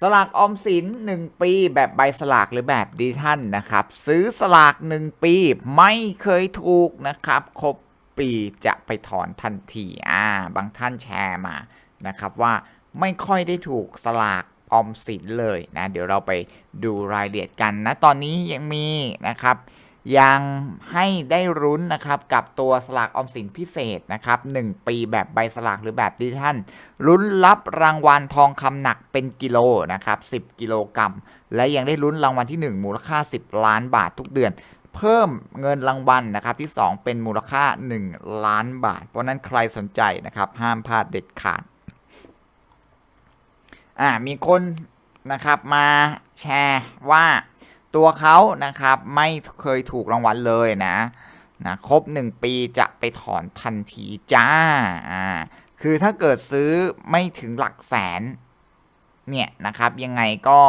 สลากออมสิน 1 ปีแบบใบสลากหรือแบบดิจิทัลนะครับ ซื้อสลาก 1 ปีไม่เคยถูกนะครับ ครบปีจะไปถอนทันทีอ่าบางท่านแชร์มานะครับว่าไม่ค่อยได้ถูกสลากออมสินเลยนะ เดี๋ยวเราไปดูรายละเอียดกันนะ ตอนนี้ยังมีนะครับ ยังให้ได้รุ้นนะครับกับตัวสลากออมสินพิเศษนะครับ1ปีแบบใบสลากหรือแบบดิจิทัลลุ้นรับรางวัลทองคำหนักเป็นกิโลนะครับ10 กิโลกรัม และยังได้ลุ้นรางวัลที่ 1 มูลค่า 10 ล้านบาททุกเดือน เพิ่มเงินรางวัลนะครับที่ 2 เป็นมูลค่า 1 ล้านบาท เพราะฉะนั้นใครสนใจนะครับห้ามพลาดเด็ดขาดอ่ามีคนนะครับมาแชร์ว่า ตัวเขานะครับไม่เคยถูกรางวัลเลยนะนะครบ 1 ปีจะไปถอนทันทีจ้าอ่าคือถ้าเกิดซื้อไม่ถึงหลักแสนเนี่ยนะครับยังไงก็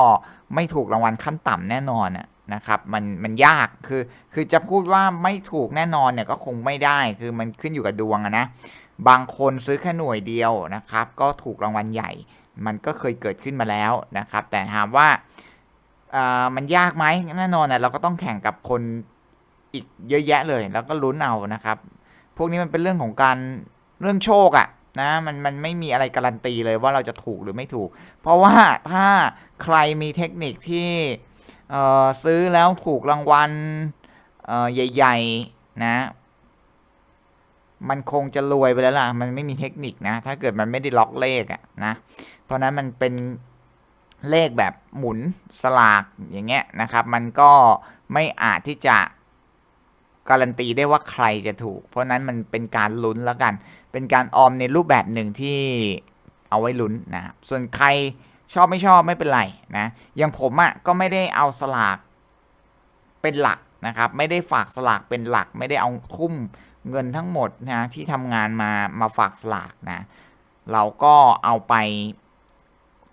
ไม่ถูกรางวัลขั้นต่ำแน่นอนนะครับมันมันยากคือคือจะพูดว่าไม่ถูกแน่นอนเนี่ยก็คงไม่ได้คือมันขึ้นอยู่กับดวงนะบางคนซื้อแค่หน่วยเดียวนะครับ ก็ถูกรางวัลใหญ่ มันก็เคยเกิดขึ้นมาแล้วนะครับ แต่ถามว่า อ่ามันยากไหมแน่นอนนะเราก็ต้องแข่งกับคนอีกเยอะแยะเลย แล้วก็ลุ้นเอานะครับ พวกนี้มันเป็นเรื่องของการเรื่องโชคอะนะมันมันไม่มีอะไรการันตีเลยว่าเราจะถูกหรือไม่ถูก เพราะว่าถ้าใครมีเทคนิคที่ซื้อแล้วถูกรางวัลใหญ่ ๆ นะ มันคงจะรวยไปแล้วล่ะ มันไม่มีเทคนิคนะ ถ้าเกิดมันไม่ได้ล็อกเลขอะนะ เพราะนั้นมันเป็น เลขแบบหมุนสลากอย่างเงี้ยนะครับ มันก็ไม่อาจที่จะการันตีได้ว่าใครจะถูก เพราะนั้นมันเป็นการลุ้นแล้วกัน เป็นการออมในรูปแบบหนึ่งที่เอาไว้ลุ้นนะครับ ส่วนใครชอบไม่ชอบไม่เป็นไรนะอย่างผมอะ่ะก็ไม่ได้เอาสลากเป็นหลักนะครับ ไม่ได้ฝากสลากเป็นหลัก ไม่ได้เอาทุ่มเงินทั้งหมดนะที่ทำงานมามาฝากสลากนะ เราก็เอาไป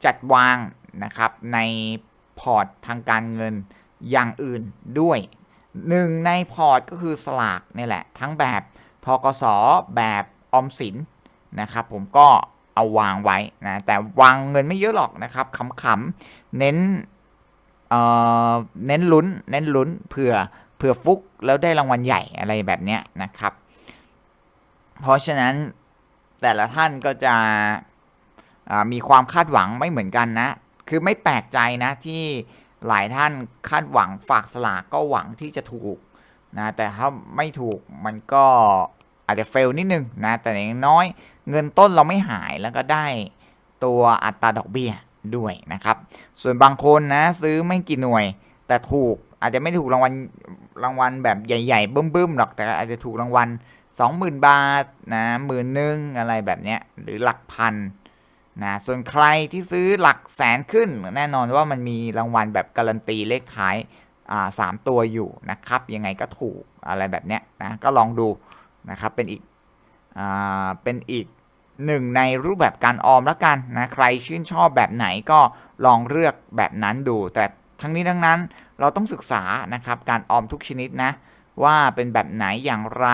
จัดวาง นะครับในพอร์ตทางการเงินอย่างอื่นด้วยหนึ่งในพอร์ตก็คือสลากนี่แหละ ทั้งแบบทกสแบบออมสินนะครับผมก็เอาวางไว้นะแต่วางเงินไม่เยอะหรอกนะครับขำๆเน้นเอ่อเน้นลุ้น เน้นลุ้นเผื่อเผื่อฟุกแล้วได้รางวัลใหญ่อะไรแบบเนี้ยนะครับ เพราะฉะนั้นแต่ละท่านก็จะมีความคาดหวังไม่เหมือนกันนะ คือไม่แปลกใจนะที่หลายท่านคาดหวังฝากสลากก็หวังที่จะถูกนะแต่ถ้าไม่ถูกมันก็อาจจะเฟลนิดนึงนะแต่อย่างน้อยเงินต้นเราไม่หายแล้วก็ได้ตัวอัตราดอกเบี้ยด้วยนะครับ ส่วนบางคนนะซื้อไม่กี่หน่วย แต่ถูกอาจจะไม่ถูกรางวัลรางวัลแบบใหญ่ๆบึ้มๆหรอกแต่อาจจะถูกรางวัล 20,000 บาทนะหมื่นหนึ่งอะไรแบบเนี้ยหรือหลักพัน นะส่วนใครที่ซื้อหลักแสนขึ้นแน่นอนว่ามันมีรางวัลแบบการันตีเลขท้ายสามตัวอยู่นะครับ ยังไงก็ถูกอะไรแบบเนี้ยนะก็ลองดูนะครับเป็นอีกอเป็นอีกหนึ่งในรูปแบบการออมแล้วกันนะใครชื่นชอบแบบไหนก็ลองเลือกแบบนั้นดู แต่ทั้งนี้ทั้งนั้นเราต้องศึกษานะครับการออมทุกชนิดนะว่าเป็นแบบไหนอย่างไร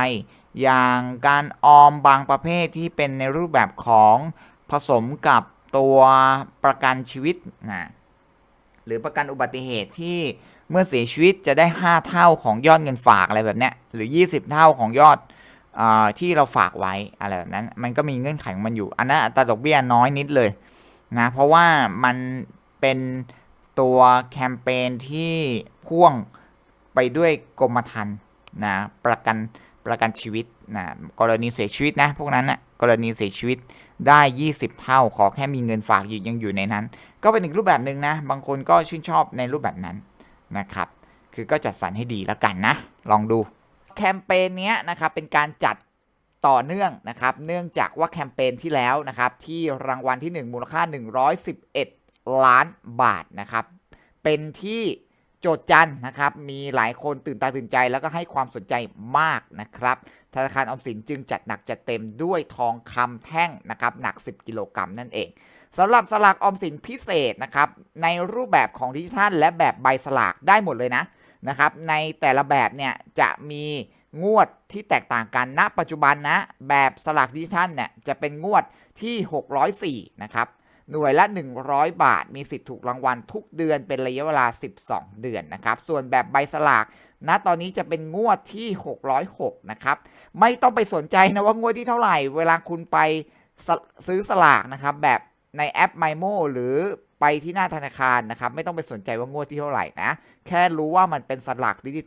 อย่างการออมบางประเภทที่เป็นในรูปแบบของ ผสมกับตัวประกันชีวิตนะหรือประกันอุบัติเหตุที่เมื่อเสียชีวิตจะได้ 5 เท่าของยอดเงินฝากอะไรแบบเนี้ยหรือ 20 เท่าของยอดอที่เราฝากไว้อะไรแบบนั้น มันก็มีเงื่อนไขของมันอยู่ อันนั้นอัตราดอกเบี้ยน้อยนิดเลยนะเพราะว่ามันเป็นตัวแคมเปญที่พ่วงไปด้วยกรมธรรม์นะประกัน ประกันชีวิตนะกรณีเสียชีวิตนะพวกนั้นนะกรณีเสียชีวิตได้ 20 เท่า ขอแค่มีเงินฝากอยู่ยังอยู่ในนั้น ก็เป็นอีกรูปแบบหนึ่งนะ บางคนก็ชื่นชอบในรูปแบบนั้นนะครับ คือก็จัดสรรให้ดีแล้วกันนะ ลองดูแคมเปญเนี้ยนะครับเป็นการจัดต่อเนื่องนะครับ เนื่องจากว่าแคมเปญที่แล้วนะครับ ที่รางวัลที่ 1 มูลค่า 111 ล้านบาทนะครับ เป็นที่ โจทย์จันนะครับ มีหลายคนตื่นตาตื่นใจแล้วก็ให้ความสนใจมากนะครับ ธนาคารออมสินจึงจัดหนักจัดเต็มด้วยทองคำแท่งนะครับหนัก 10 กิโลกรัมนั่นเองสำหรับสลากออมสินพิเศษนะครับในรูปแบบของดิจิทัลและแบบใบสลากได้หมดเลยนะนะครับ ในแต่ละแบบเนี่ยจะมีงวดที่แตกต่างกันณปัจจุบันนะแบบสลากดิจิทัลเนี่ยจะเป็นงวดที่ 604 นะครับ หน่วยละ 100 บาท มีสิทธิ์ถูกรางวัลทุกเดือนเป็นระยะเวลา 12 เดือนนะครับ ส่วนแบบใบสลากณตอนนี้จะเป็นงวดที่ 606 นะครับ ไม่ต้องไปสนใจนะว่างวดที่เท่าไหร่ เวลาคุณไปซื้อสลากนะครับ แบบในแอป MyMo หรือไปที่หน้าธนาคารนะครับ ไม่ต้องไปสนใจว่างวดที่เท่าไหร่นะ แค่รู้ว่ามันเป็นสลากดิจิ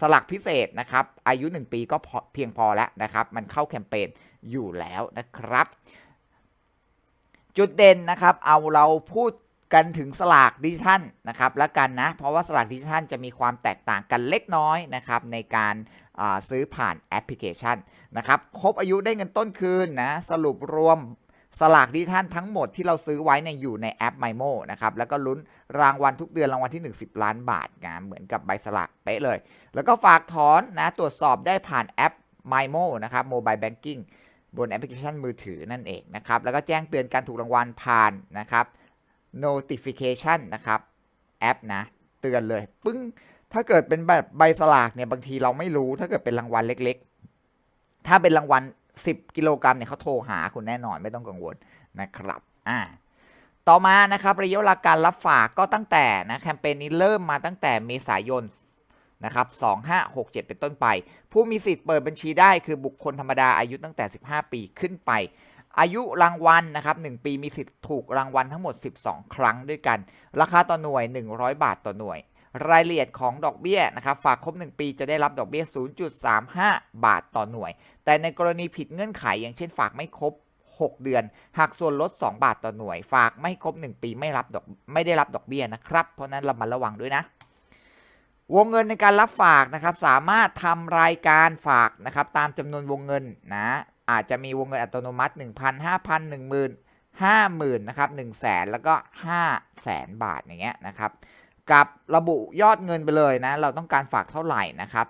สลากพิเศษนะครับ อายุ 1 ปีก็เพียงพอแล้วนะครับ มันเข้าแคมเปญอยู่แล้วนะครับ จุดเด่นนะครับ เอาเราพูดกันถึงสลากดิจิทัลนะครับแล้วกันนะ เพราะว่าสลากดิจิทัลจะมีความแตกต่างกันเล็กน้อยนะครับในการซื้อผ่านแอปพลิเคชันนะครับ ครบอายุได้เงินต้นคืนนะ สรุปรวมสลากดิจิทัลทั้งหมดที่เราซื้อไว้ในอยู่ในแอป MyMo นะครับ แล้วก็ลุ้นรางวัลทุกเดือนรางวัลที่ 1 0 ล้านบาทนะเหมือนกับใบสลากเป๊ะเลย แล้วก็ฝากถอนนะตรวจสอบได้ผ่านแอป MyMo นะครับ Mobile Banking บนแอปพลิเคชันมือถือนั่นเองนะครับ แล้วก็แจ้งเตือนการถูกรางวัลผ่านนะครับ notification นะครับแอปนะ เตือนเลย ปึ้ง ถ้าเกิดเป็นแบบใบสลากเนี่ยบางทีเราไม่รู้ถ้าเกิดเป็นรางวัลเล็กๆ ถ้าเป็นรางวัล 10 กิโลกรัมเนี่ยเขาโทรหาคุณแน่นอนไม่ต้องกังวลนะครับอ่าต่อมานะครับระยะเวลาการรับฝากก็ตั้งแต่นะแคมเปญนี้เริ่มมาตั้งแต่เมษายน นะครับ2567 เป็นต้นไป ผู้มีสิทธิ์เปิดบัญชีได้คือบุคคลธรรมดาอายุตั้งแต่ 15 ปีขึ้นไป อายุรางวัลนะครับ1ปีมีสิทธิ์ถูกรางวัลทั้งหมด 12 ครั้งด้วยกัน ราคาต่อหน่วย 100 บาทต่อหน่วย รายละเอียดของดอกเบี้ยนะครับฝากครบ 1 ปีจะได้รับดอกเบี้ย 0.35 บาทต่อหน่วย แต่ในกรณีผิดเงื่อนไขอย่างเช่น ฝากไม่ครบ 6 เดือนหักส่วนลด 2 บาทต่อหน่วย ฝากไม่ครบ 1 ปีไม่รับดอกไม่ได้รับดอกเบี้ยนะครับเพราะนั้นเรามาระวังด้วยนะ วงเงินในการรับฝากนะครับ สามารถทำรายการฝากนะครับ ตามจำนวนวงเงินนะ อาจจะมีวงเงินอัตโนมัติ 1,000 5,000 10,000 50,000นะครับ1 0 0 0 0แสนแล้วก็5 0 0แสนบาทอย่างเงี้ยนะครับ กับระบุยอดเงินไปเลยนะ เราต้องการฝากเท่าไหร่นะครับ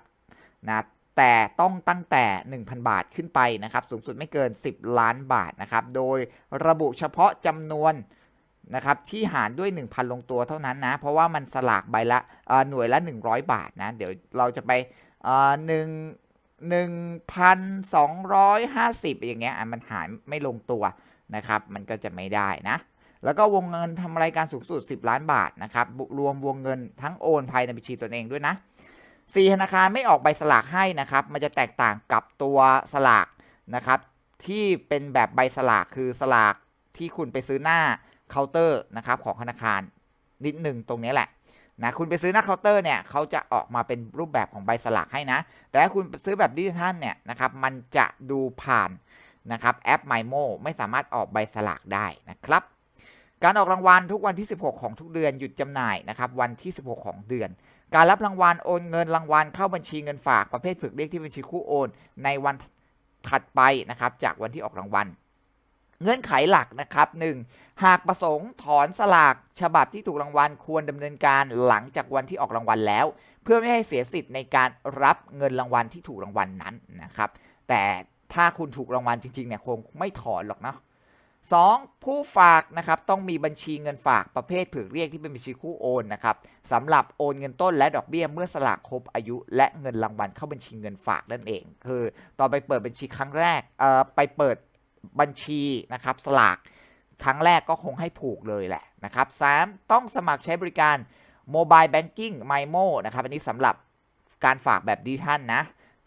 นะแต่ต้องตั้งแต่ 1,000 บาทขึ้นไปนะครับ สูงสุดไม่เกิน 10 ล้านบาทนะครับ โดยระบุเฉพาะจำนวน นะครับที่หารด้วย 1,000 ลงตัวเท่านั้นนะ เพราะว่ามันสลากใบละหน่วยละ 100 บาทนะ เดี๋ยวเราจะไปหนึ่งหนึ่งพันสองร้อยห้าสิบอย่างเงี้ยมันหารไม่ลงตัวนะครับ มันก็จะไม่ได้นะ แล้วก็วงเงินทำรายการสูงสุด 10 ล้านบาทนะครับบุรวมวงเงินทั้งโอนภายในบัญชีตนเองด้วยนะสี่ธนาคารไม่ออกใบสลากให้นะครับ มันจะแตกต่างกับตัวสลากนะครับ ที่เป็นแบบใบสลากคือสลากที่คุณไปซื้อหน้า เคาน์เตอร์นะครับของธนาคารนิดหนึ่งตรงนี้แหละนะคุณไปซื้อหน้าเคาน์เตอร์เนี่ยเขาจะออกมาเป็นรูปแบบของใบสลากให้นะ แต่ถ้าคุณซื้อแบบดิจิทัลเนี่ยนะครับมันจะดูผ่านนะครับแอป MyMo ไม่สามารถออกใบสลากได้นะครับ การออกรางวัลทุกวันที่ 16 ของทุกเดือนหยุดจำหน่ายนะครับวันที่ 16 ของเดือน การรับรางวัลโอนเงินรางวัลเข้าบัญชีเงินฝากประเภทฝึกเรียกที่บัญชีคู่โอน ในวันถัดไปนะครับจากวันที่ออกรางวัล เงื่อนไขหลักนะครับ 1. หากประสงค์ถอนสลากฉบับที่ถูกรางวัลควรดำเนินการหลังจากวันที่ออกรางวัลแล้ว เพื่อไม่ให้เสียสิทธิ์ในการรับเงินรางวัลที่ถูกรางวัลนั้นนะครับ แต่ถ้าคุณถูกรางวัลจริงๆเนี่ยคงไม่ถอนหรอกเนาะ 2. ผู้ฝากนะครับต้องมีบัญชีเงินฝากประเภทผือเรียกที่เป็นบัญชีคู่โอนนะครับสำหรับโอนเงินต้นและดอกเบี้ยเมื่อสลากครบอายุ และเงินรางวัลเข้าบัญชีเงินฝากนั่นเอง คือตอนไปเปิดบัญชีครั้งแรกเอ่อไปเปิด บัญชีนะครับสลากครั้งแรกก็คงให้ผูกเลยแหละนะครับ 3. ต้องสมัครใช้บริการ Mobile Banking MyMo นะครับอันนี้สำหรับการฝากแบบดิจิทัลนะ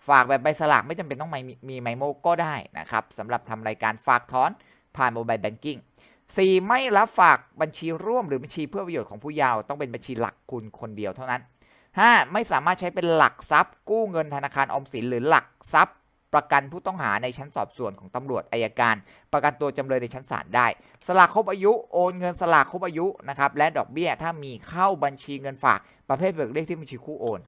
ฝากแบบใบสลากไม่จำเป็นต้องมีไมโมก็ได้นะครับสำหรับทำรายการฝากถอนผ่านโมบายแบงกิ้ง 4. ไม่รับฝากบัญชีร่วมหรือบัญชีเพื่อประโยชน์ของผู้เยาว์ต้องเป็นบัญชีหลักคุณคนเดียวเท่านั้น 5. ไม่สามารถใช้เป็นหลักทรัพย์กู้เงินธนาคารออมสินหรือหลักทรัพย์ ประกันผู้ต้องหาในชั้นสอบสวนของตำรวจอายการ ประกันตัวจำเลยในชั้นศาลได้ สลากครบอายุโอนเงินสลากครบอายุนะครับและดอกเบี้ยถ้ามีเข้าบัญชีเงินฝากประเภทเบิกเลขที่บัญชีคู่โอน